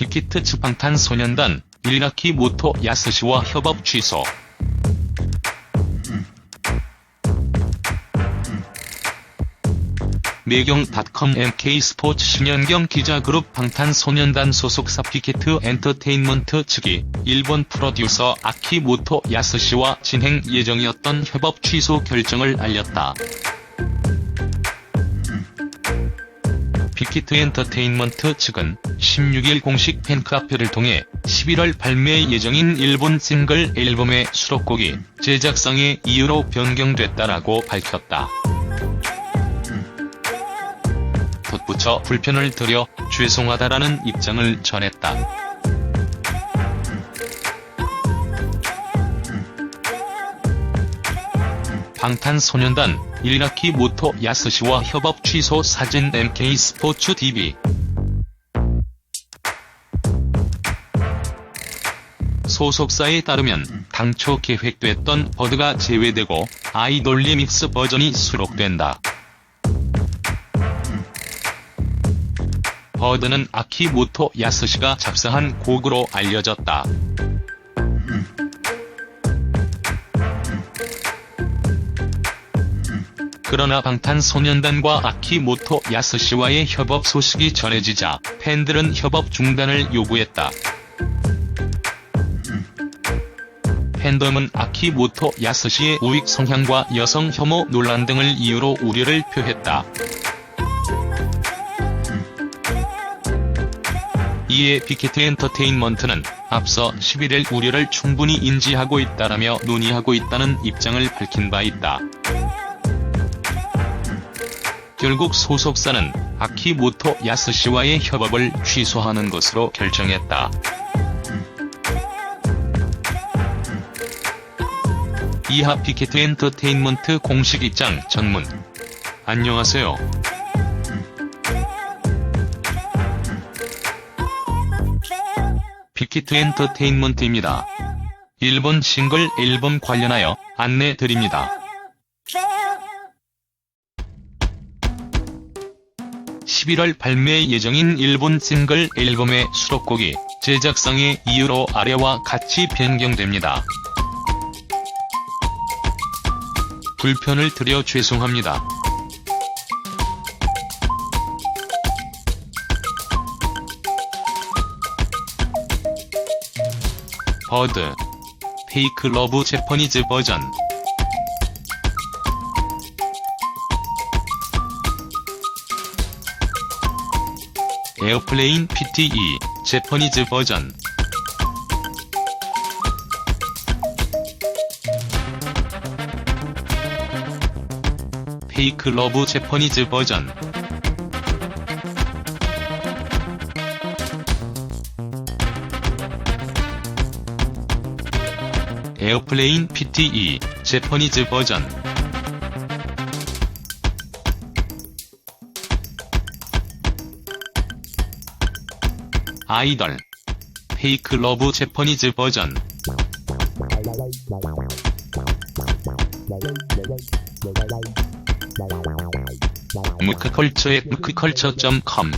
빅히트 측 방탄 소년단 1라키 모토 야스시와 협업 취소. 매경닷컴 MK스포츠 신현경 기자그룹 방탄소년단 소속사 빅히트 엔터테인먼트 측이 일본 프로듀서 아키모토 야스시와 진행 예정이었던 협업 취소 결정을 알렸다. 빅히트 엔터테인먼트 측은 16일 공식 팬카페를 통해 11월 발매 예정인 일본 싱글 앨범의 수록곡이 제작상의 이유로 변경됐다라고 밝혔다. 덧붙여 불편을 드려 죄송하다라는 입장을 전했다. 방탄소년단 1라키 모토 야스시와 협업 취소 사진 MK 스포츠 TV 소속사에 따르면 당초 계획됐던 버드가 제외되고 아이돌 리믹스 버전이 수록된다. 버드는 아키모토 야스시가 작사한 곡으로 알려졌다. 그러나 방탄소년단과 아키모토 야스시와의 협업 소식이 전해지자 팬들은 협업 중단을 요구했다. 팬덤은 아키모토 야스시의 우익 성향과 여성 혐오 논란 등을 이유로 우려를 표했다. 이에 빅히트 엔터테인먼트는 앞서 11일 우려를 충분히 인지하고 있다라며 논의하고 있다는 입장을 밝힌 바 있다. 결국 소속사는 아키모토 야스시와의 협업을 취소하는 것으로 결정했다. 이하 빅히트 엔터테인먼트 공식 입장 전문 안녕하세요. 빅히트 엔터테인먼트입니다. 일본 싱글 앨범 관련하여 안내 드립니다. 11월 발매 예정인 일본 싱글 앨범의 수록곡이 제작상의 이유로 아래와 같이 변경됩니다. 불편을 드려 죄송합니다. 버드 페이크 러브 재퍼니즈 버전 에어플레인 PTE 재퍼니즈 버전. 페이크 러브 재퍼니즈 버전. 에어플레인 PTE 재퍼니즈 버전 아이돌. 페이크 러브 재퍼니즈 버전. 무크컬처의 무크컬처.com